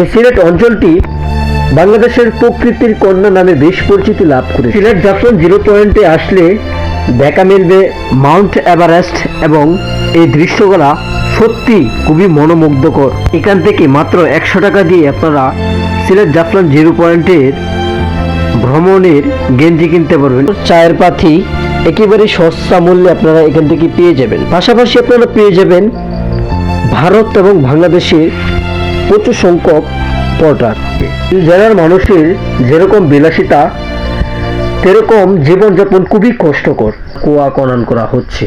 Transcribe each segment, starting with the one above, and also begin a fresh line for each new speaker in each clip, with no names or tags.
এই সিলেট অঞ্চলটি বাংলাদেশের প্রকৃতির কন্যা নামে বেশ পরিচিতি লাভ করে সিলেট জাফলন জিরো পয়েন্টে আসলে দেখা মিলবে মাউন্ট এভারেস্ট এবং এই দৃশ্যগুলা সত্যি খুবই মনোমুগ্ধকর। এখান থেকে মাত্র একশো টাকা দিয়ে আপনারা সিলেট জাফলন জিরো পয়েন্টের ভ্রমণের গেঞ্জি কিনতে পারবেন। চায়ের পাথি একেবারে সস্তা মূল্যে আপনারা এখান থেকে পেয়ে যাবেন। পাশাপাশি আপনারা পেয়ে যাবেন ভারত এবং বাংলাদেশের প্রচুর সংখ্যক পর্টার জেলার মানুষের যেরকম বিলাসিতা সেরকম জীবনযাপন খুবই কষ্টকর। কুয়া কনন করা হচ্ছে।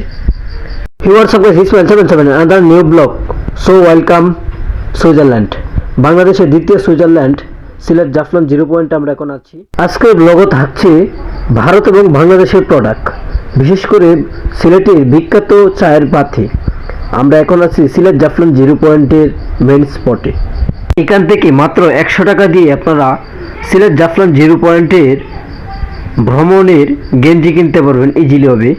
New block so welcome Switzerland বাংলাদেশের দ্বিতীয় Switzerland Sylhet Jaflong zero point আমরা এখন আছি। আজকে ব্লগও থাকছে ভারত এবং বাংলাদেশের প্রোডাক্ট বিশেষ করে সিলেটের বিখ্যাত চায়ের পাথি। আমরা এখন আছি সিলেট জাফলন জিরো পয়েন্টের মেন স্পটে এখান থেকে মাত্র একশো টাকা দিয়ে আপনারা সিলেট জাফলন জিরো পয়েন্টের ভ্রমণের গেঞ্জি কিনতে পারবেন ইজিলি হবে।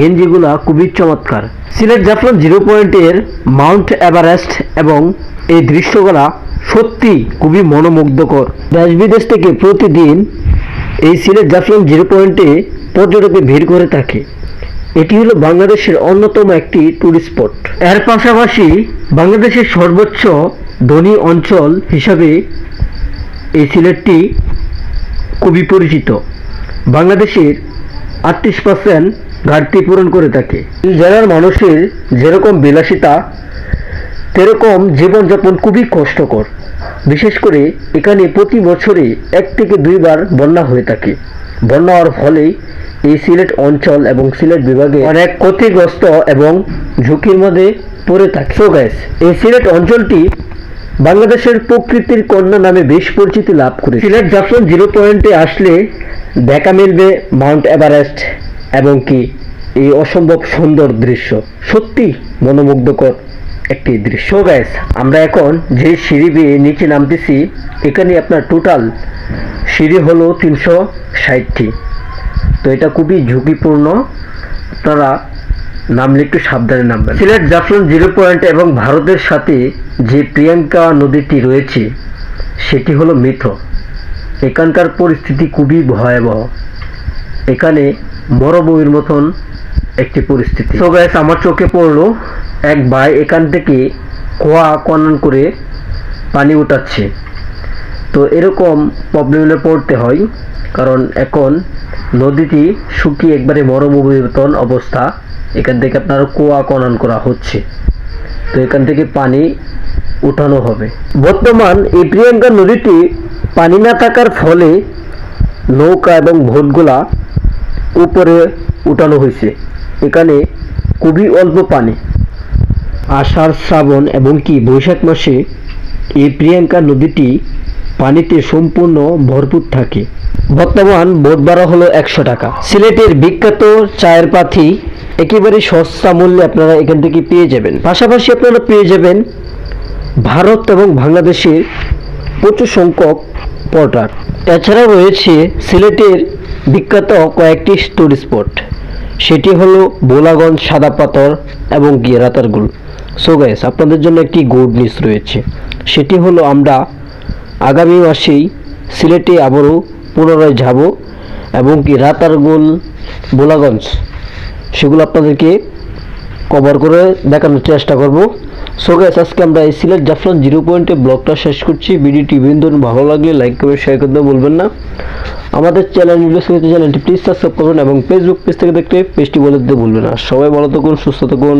গেঞ্জিগুলা খুবই চমৎকার। সিলেট জাফলন জিরো পয়েন্টের মাউন্ট এভারেস্ট এবং এই দৃশ্যগুলা সত্যি খুবই মনোমুগ্ধকর। দেশ বিদেশ থেকে প্রতিদিন এই সিলেট জাফলন জিরো পয়েন্টে পর্যটকের ভিড় করে থাকে। এটি হলো বাংলাদেশের অন্যতম একটি টুরিস্ট স্পট এর পাশাপাশি বাংলাদেশের সর্বোচ্চ ধনী অঞ্চল হিসাবে এই সিলেটটি খুবই পরিচিত। বাংলাদেশের আটত্রিশ পার্সেন্ট ঘাটতি পূরণ করে থাকে। এই জেলার মানুষের যেরকম বিলাসিতা সেরকম জীবনযাপন খুবই কষ্টকর। বিশেষ করে এখানে প্রতি বছরে এক থেকে দুইবার বন্যা হয়ে থাকে। বন্যা হওয়ার ফলে এই সিলেট অঞ্চল এবং সিলেট বিভাগে অনেক ক্ষতিগ্রস্ত এবং ঝুঁকির মধ্যে পড়ে থাকে। সো গ্যাস এই সিলেট অঞ্চলটি বাংলাদেশের প্রকৃতির কন্যা নামে বেশ পরিচিতি লাভ করে সিলেট জাফলন জিরো পয়েন্টে আসলে দেখা মিলবে মাউন্ট এভারেস্ট এবং কি এই অসম্ভব সুন্দর দৃশ্য। সত্যি মনোমুগ্ধকর একটি দৃশ্য। গ্যাস আমরা এখন যে সিঁড়ি বেয়ে নিচে নামতেছি, এখানে আপনার টোটাল সিঁড়ি হলো তিনশো ষাটটি। তো এটা খুবই ঝুঁকিপূর্ণ। তারা নামলে একটু সাবধানে নামবেন। সিলেট জাফলন জিরো পয়েন্ট এবং ভারতের সাথে যে প্রিয়াঙ্কা নদীটি রয়েছে, সেটি হলো মৃত এখানকার পরিস্থিতি খুবই ভয়াবহ। এখানে মরুভূমির মতন একটি পরিস্থিতি। তো গ্যাস আমার চোখে পড়ল, এক ভাই এখান থেকে কোয়া কনন করে পানি উঠাচ্ছে। তো এরকম প্রবলেমে পড়তে হয়। কারণ এখন নদীটি শুকিয়ে একবারে মরুভূমির মতন অবস্থা। এখান থেকে আপনার কুয়া খনন করা হচ্ছে। তো এখান থেকে পানি উঠানো হবে। বর্তমান এই প্রিয়াঙ্কা নদীটি পানি না থাকার ফলে নৌকা এবং ভোটগুলা উপরে উঠানো হয়েছে। এখানে খুবই অল্প পানি। আষাঢ়, শ্রাবণ এবং কি বৈশাখ মাসে এই প্রিয়াঙ্কা নদীটি পানিতে সম্পূর্ণ ভরপুর থাকে। বর্তমান বোট ভাড়া হলো একশো টাকা। সিলেটের বিখ্যাত চায়ের পাথি একেবারে সস্তা মূল্যে আপনারা এখান থেকে পেয়ে যাবেন। পাশাপাশি আপনারা পেয়ে যাবেন ভারত এবং বাংলাদেশের প্রচুর সংখ্যক পর্টার এছাড়াও রয়েছে সিলেটের বিখ্যাত কয়েকটি টুরিস্ট স্পট। সেটি হলো বোলাগঞ্জ সাদা পাথর এবং গিয়ারাতারগুল সো গাইস আপনাদের জন্য একটি গুড নিউজ রয়েছে। সেটি হলো আমরা আগামী মাসেই সিলেটে আবারও পুনরায় যাব এবং কি রাতারগুল, বোলাগঞ্জ, সেগুলো আপনাদেরকে কভার করে দেখানোর চেষ্টা করব। সো গাইস আজকে আমরা এই সিলেট জাফলন জিরো পয়েন্টে ব্লগটা শেষ করছি। ভিডিওটি বিন্দু ভালো লাগলে লাইক করে শেয়ার করতে বলবেন না। আমাদের চ্যানেল চ্যানেলটি প্লিজ সাবস্ক্রাইব করবেন এবং ফেসবুক পেজ থেকে দেখলে পেজটি বলে দিতে ভুলবেন না। সবাই ভালো থাকুন, সুস্থ থাকুন।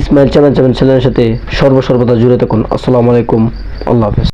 ইসমাইল চ্যানেল চ্যানেল চ্যানেলের সাথে সর্বসর্বদা জুড়ে থাকুন। আসসালামু আলাইকুম। আল্লাহ হাফেজ।